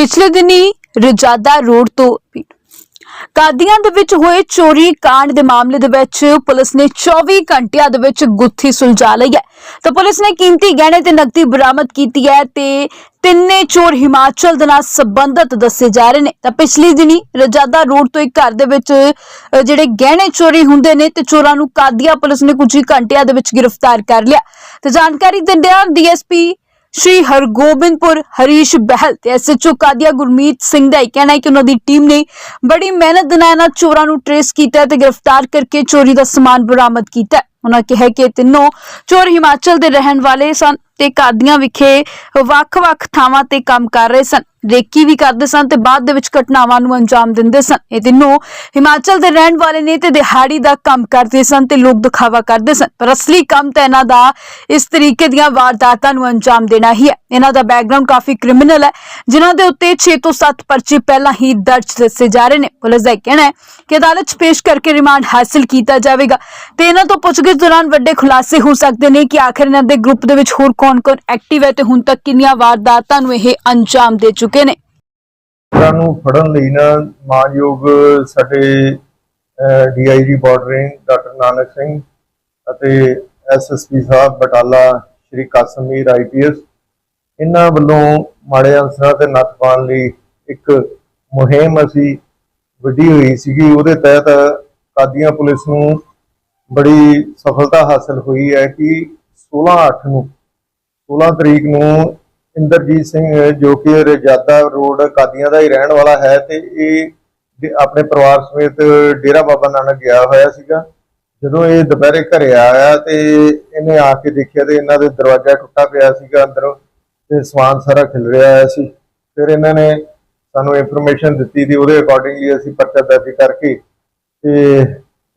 ਪਿਛਲੇ ਦਿਨੀ ਰਜਾਦਾ ਰੋਡ ਤੋਂ ਕਾਦੀਆਂ ਦੇ ਵਿੱਚ ਹੋਏ ਚੋਰੀ ਕਾਂਡ ਦੇ ਮਾਮਲੇ ਦੇ ਵਿੱਚ ਪੁਲਿਸ ਨੇ 24 ਘੰਟਿਆਂ ਦੇ ਵਿੱਚ ਗੁੱਥੀ ਸੁਲਝਾ ਲਈ ਹੈ। ਤਾਂ ਪੁਲਿਸ ਨੇ ਕੀਮਤੀ ਗਹਿਣੇ ਤੇ ਨਕਦੀ ਬਰਾਮਦ ਕੀਤੀ ਹੈ ਤੇ ਤਿੰਨੇ ਚੋਰ ਹਿਮਾਚਲ ਦੇ ਨਾਲ ਸੰਬੰਧਿਤ ਦੱਸੇ ਜਾ ਰਹੇ ਨੇ। ਤਾਂ ਪਿਛਲੀ ਦਿਨੀ ਰਜਾਦਾ ਰੋਡ ਤੋਂ ਇੱਕ ਘਰ ਦੇ ਵਿੱਚ ਜਿਹੜੇ ਗਹਿਣੇ ਚੋਰੀ ਹੁੰਦੇ ਨੇ ਤੇ ਚੋਰਾਂ ਨੂੰ ਕਾਦੀਆਂ ਪੁਲਿਸ ਨੇ ਕੁਝ ਹੀ ਘੰਟਿਆਂ ਦੇ ਵਿੱਚ ਗ੍ਰਿਫਤਾਰ ਕਰ ਲਿਆ। ਤੇ ਜਾਣਕਾਰੀ ਦਿੰਦਿਆਂ ਡੀਐਸਪੀ ਸ਼੍ਰੀ ਹਰਗੋਬਿੰਦਪੁਰ ਹਰੀਸ਼ ਬਹਿਲ ਤੇ ਐਸਐਚਓ ਕਾਦੀਆ ਗੁਰਮੀਤ ਸਿੰਘ ਦਾ ਇਹ ਕਹਿਣਾ ਹੈ ਕਿ ਉਹਨਾਂ ਦੀ ਟੀਮ ਨੇ ਬੜੀ ਮਿਹਨਤ ਦੇ ਨਾਲ ਇਹਨਾਂ ਚੋਰਾਂ ਨੂੰ ਟ੍ਰੇਸ ਕੀਤਾ ਹੈ ਤੇ ਗ੍ਰਿਫਤਾਰ ਕਰਕੇ ਚੋਰੀ ਦਾ ਸਮਾਨ ਬਰਾਮਦ ਕੀਤਾ ਉਹਨਾਂ ਕਿਹਾ ਕਿ ਇਹ ਤਿੰਨੋਂ ਚੋਰ ਹਿਮਾਚਲ ਦੇ ਰਹਿਣ ਵਾਲੇ ਸਨ ਤੇ ਕਾਦੀਆਂ ਵਿਖੇ ਵੱਖ-ਵੱਖ ਥਾਵਾਂ ਤੇ ਕੰਮ ਕਰ ਰਹੇ ਸਨ। ਰੇਕੀ ਵੀ ਕਰਦੇ ਸਨ ਤੇ ਬਾਅਦ ਦੇ ਵਿੱਚ ਘਟਨਾਵਾਂ ਨੂੰ ਅੰਜਾਮ ਦਿੰਦੇ ਸਨ। ਇਹ ਤਿੰਨੋਂ ਹਿਮਾਚਲ ਦੇ ਰਹਿਣ ਵਾਲੇ ਨੇ ਤੇ ਦਿਹਾੜੀ ਦਾ ਕੰਮ ਕਰਦੇ ਸਨ ਤੇ ਲੋਕ ਦਿਖਾਵਾ ਕਰਦੇ ਸਨ। ਪਰ ਅਸਲੀ ਕੰਮ ਤਾਂ ਇਹਨਾਂ ਦਾ ਇਸ ਤਰੀਕੇ ਦੀਆਂ ਵਾਰਦਾਤਾਂ ਨੂੰ ਅੰਜਾਮ ਦੇਣਾ ਹੀ ਹੈ। ਇਹਨਾਂ ਦਾ ਬੈਕਗ੍ਰਾਉਂਡ ਕਾਫੀ ਕ੍ਰਿਮੀਨਲ ਹੈ, ਜਿਨ੍ਹਾਂ ਦੇ ਉੱਤੇ 6 ਤੋਂ 7 ਪਰਚੇ ਪਹਿਲਾਂ ਹੀ ਦਰਜ ਦੱਸੇ ਜਾ ਰਹੇ ਨੇ। ਪੁਲਿਸ ਦਾ ਕਹਿਣਾ ਹੈ ਕਿ ਅਦਾਲਤ 'ਚ ਪੇਸ਼ ਕਰਕੇ ਰਿਮਾਂਡ ਹਾਸਲ ਕੀਤਾ ਜਾਵੇਗਾ। ਤੇ ਇਹਨਾਂ ਤੋਂ ਪੁੱਛਗਿੱਛ ਦੌਰਾਨ ਵੱਡੇ ਖੁਲਾਸੇ ਹੋ ਸਕਦੇ ਨੇ ਕਿ ਆਖਿਰ ਇਹਨਾਂ ਦੇ ਗਰੁੱਪ ਦੇ ਵਿੱਚ ਹੋਰ ਕੌਣ-ਕੌਣ ਐਕਟਿਵ ਹੈ ਤੇ ਹੁਣ ਤੱਕ ਕਿੰਨੀਆਂ ਵਾਰਦਾਤਾਂ ਨੂੰ ਇਹ ਅੰਜਾਮ ਦੇ ਚੁੱਕੇ ਨੇ। ਇਹਨਾਂ ਨੂੰ ਫੜਨ ਲਈ ਨਾ ਮਾਨਯੋਗ ਸਾਡੇ DIG bordering doctor Nanak Singh ਅਤੇ ਐਸਐਸਪੀ ਸਾਹਿਬ, ਬਟਾਲਾ, ਸ਼੍ਰੀ ਕਾਸਮੀਰ ਆਈਪੀਐਸ ਇਹਨਾਂ ਵੱਲੋਂ ਮਾੜੇ ਅਨਸਰਾਂ ਤੇ ਨੱਥ ਪਾਉਣ ਲਈ ਇੱਕ ਮੁਹਿੰਮ ਅਸੀਂ ਵਿੱਢੀ ਹੋਈ ਸੀਗੀ। ਉਹਦੇ ਤਹਿਤ ਕਾਦੀਆਂ ਪੁਲਿਸ ਨੂੰ ਬੜੀ ਸਫਲਤਾ ਹਾਸਲ ਹੋਈ ਹੈ ਕਿ 16/8 ਨੂੰ 16 ਤਰੀਕ ਨੂੰ ਇੰਦਰਜੀਤ ਸਿੰਘ, ਜੋ ਕਿ ਰਜਾਦਾ ਰੋਡ ਕਾਦੀਆਂ ਦਾ ਹੀ ਰਹਿਣ ਵਾਲਾ ਹੈ ਤੇ ਇਹ ਆਪਣੇ ਪਰਿਵਾਰ ਸਮੇਤ ਡੇਰਾ ਬਾਬਾ ਨਾਨਕ ਗਿਆ ਹੋਇਆ ਸੀਗਾ। ਜਦੋਂ ਇਹ ਦੁਪਹਿਰੇ ਘਰੇ ਆਇਆ ਤੇ ਇਹਨੇ ਆ ਕੇ ਦੇਖਿਆ ਤੇ ਇਹਨਾਂ ਦੇ ਦਰਵਾਜ਼ਾ ਟੁੱਟਾ ਪਿਆ ਸੀਗਾ ਅੰਦਰੋਂ। ਤੇ ਸਮਾਨ ਸਾਰਾ ਖਿਲ ਰਿਹਾ ਹੋਇਆ ਸੀ। ਫਿਰ ਇਹਨਾਂ ਨੇ ਸਾਨੂੰ ਇਨਫੋਰਮੇਸ਼ਨ ਦਿੱਤੀ ਤੇ ਉਹਦੇ ਅਕੋਰਡਿੰਗਲੀ ਅਸੀਂ ਪਰਚਾ ਦਰਜ ਕਰਕੇ ਤੇ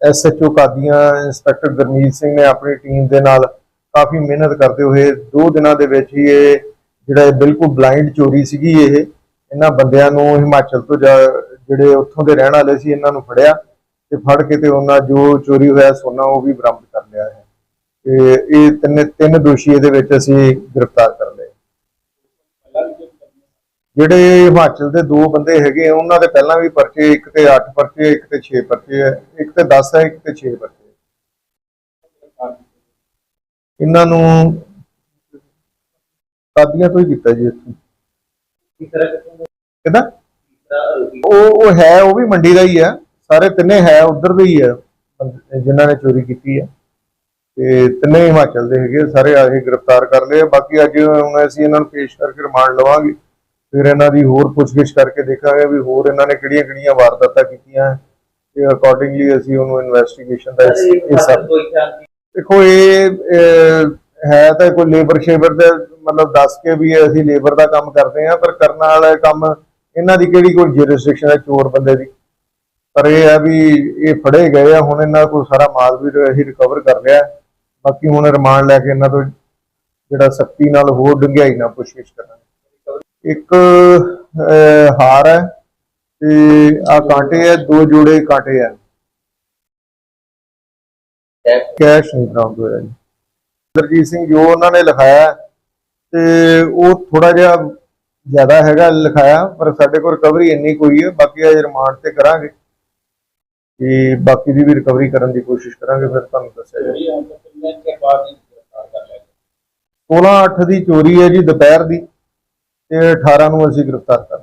ਐਸਐਚਓ ਕਾਦੀਆਂ, ਇੰਸਪੈਕਟਰ ਗੁਰਮੀਤ ਸਿੰਘ ਨੇ ਆਪਣੀ ਟੀਮ ਦੇ ਨਾਲ ਕਾਫੀ ਮਿਹਨਤ ਕਰਦੇ ਹੋਏ ਦੋ ਦਿਨਾਂ ਦੇ ਵਿੱਚ ਹੀ ਇਹ ਜਿਹੜਾ ਬਿਲਕੁਲ ਬਲਾਈਂਡ ਚੋਰੀ ਸੀਗੀ ਇਹ, ਇਹਨਾਂ ਬੰਦਿਆਂ ਨੂੰ ਹਿਮਾਚਲ ਤੋਂ ਜਾ- ਜਿਹੜੇ ਉੱਥੋਂ ਦੇ ਰਹਿਣ ਵਾਲੇ ਸੀ, ਇਹਨਾਂ ਨੂੰ ਫੜਿਆ ਤੇ ਫੜ ਕੇ ਤੇ ਉਹਨਾਂ ਜੋ ਚੋਰੀ ਹੋਇਆ ਸੋਨਾ ਉਹ ਵੀ ਬਰਾਮਦ ਕਰ ਲਿਆ ਹੈ। ਤੇ ਇਹ ਤਿੰਨ ਤਿੰਨ ਦੋਸ਼ੀ ਇਹਦੇ ਵਿੱਚ ਅਸੀਂ ਗ੍ਰਿਫਤਾਰ ਕਰ ਜਿਹੜੇ ਹਿਮਾਚਲ ਦੇ ਦੋ ਬੰਦੇ ਹੈਗੇ ਉਹਨਾਂ ਦੇ ਪਹਿਲਾਂ ਵੀ ਪਰਚੇ, ਇੱਕ ਤੇ 8 ਪਰਚੇ, ਇੱਕ ਤੇ 6 ਪਰਚੇ ਹੈ ਇੱਕ ਤੇ 10 ਹੈ ਇੱਕ ਤੇ 6 ਪਰਚੇ ਇਹਨਾਂ ਨੂੰ ਕਾਦੀਆਂ ਤੋਂ ਹੀ ਕੀਤਾ ਜੀ ਇੱਥੋਂ। ਕਿਹਦਾ ਉਹ ਉਹ ਹੈ, ਉਹ ਵੀ ਮੰਡੀ ਦਾ ਹੀ ਹੈ ਸਾਰੇ ਤਿੰਨੇ ਹੈ, ਉਧਰ ਦੇ ਹੀ ਹੈ ਬੰਦੇ ਜਿਨ੍ਹਾਂ ਨੇ ਚੋਰੀ ਕੀਤੀ ਹੈ ਤੇ ਤਿੰਨੇ ਹਿਮਾਚਲ ਦੇ ਹੈਗੇ ਸਾਰੇ ਆ ਗ੍ਰਿਫਤਾਰ ਕਰ ਲਏ ਬਾਕੀ ਅੱਜ ਹੁਣ ਅਸੀਂ ਇਹਨਾਂ ਨੂੰ ਪੇਸ਼ ਕਰਕੇ ਰਿਮਾਂਡ ਲਵਾਂਗੇ। ਫਿਰ ਇਹਨਾਂ ਦੀ ਹੋਰ ਪੁੱਛਗਿੱਛ ਕਰਕੇ ਦੇਖਾਂਗੇ ਵੀ ਹੋਰ ਇਹਨਾਂ ਨੇ ਕਿਹੜੀਆਂ ਕਿਹੜੀਆਂ ਵਾਰਦਾਤਾਂ ਕੀਤੀਆਂ ਤੇ ਅਕੋਰਡਿੰਗਲੀ ਅਸੀਂ ਉਹਨੂੰ ਇਨਵੈਸਟੀਗੇਸ਼ਨ ਦਾ ਹਿੱਸ- ਦੇਖੋ ਇਹ ਹੈ ਤਾਂ ਕੋਈ ਲੇਬਰ ਸ਼ੇਬਰ ਦਾ ਮਤਲਬ ਦੱਸ ਕੇ ਵੀ ਅਸੀਂ ਲੇਬਰ ਦਾ ਕੰਮ ਕਰਦੇ ਆ ਪਰ ਕਰਨ ਵਾਲਾ ਕੰਮ ਇਹਨਾਂ ਦੀ ਕਿਹੜੀ ਕੋਈ ਜੁਰਿਸਡਿਕਸ਼ਨ ਹੈ ਚੋਰ ਬੰਦੇ ਦੀ? ਪਰ ਇਹ ਹੈ ਵੀ ਇਹ ਫੜੇ ਗਏ ਆ ਹੁਣ ਇਹਨਾਂ ਕੋਲ ਸਾਰਾ ਮਾਲ ਵੀ ਅਸੀਂ ਰਿਕਵਰ ਕਰ ਲਿਆ। ਬਾਕੀ ਹੁਣ ਰਿਮਾਂਡ ਲੈ ਕੇ ਇਹਨਾਂ ਤੋਂ ਜਿਹੜਾ ਸਖਤੀ ਨਾਲ ਹੋਰ ਡੰਗਿਆਈ ਨਾਲ ਪੁੱਛਗਿੱਛ ਕਰਾਂਗੇ। ਇੱਕ ਹਾਰ ਹੈ ਤੇ ਆ ਕਾਂਟੇ ਹੈ ਦੋ ਜੋੜੇ ਕਾਂਟੇ ਹੈ। ਕੈਸ਼। ਨਹੀਂ ਬਰਾਮਦ ਹੋਇਆ ਜੀ। ਦਰਜੀਤ ਸਿੰਘ ਜੋ ਉਹਨਾਂ ਨੇ ਲਿਖਾਇਆ ਤੇ ਉਹ ਥੋੜਾ ਜਿਹਾ ਜ਼ਿਆਦਾ ਹੈਗਾ ਲਿਖਾਇਆ ਪਰ ਸਾਡੇ ਕੋਲ ਰਿਕਵਰੀ ਇੰਨੀ ਕੋਈ ਹੈ ਬਾਕੀ ਅਜੇ ਰਿਮਾਂਡ ਤੇ ਕਰਾਂਗੇ। ਤੇ ਬਾਕੀ ਦੀ ਵੀ ਰਿਕਵਰੀ ਕਰਨ ਦੀ ਕੋਸ਼ਿਸ਼ ਕਰਾਂਗੇ ਫਿਰ ਤੁਹਾਨੂੰ ਦੱਸਿਆ ਜਾਏ 16 8 ਦੀ ਚੋਰੀ ਹੈ ਜੀ ਦੁਪਹਿਰ ਦੀ। ਤੇ 18 ਨੂੰ ਅਸੀਂ ਗ੍ਰਿਫਤਾਰ ਕਰ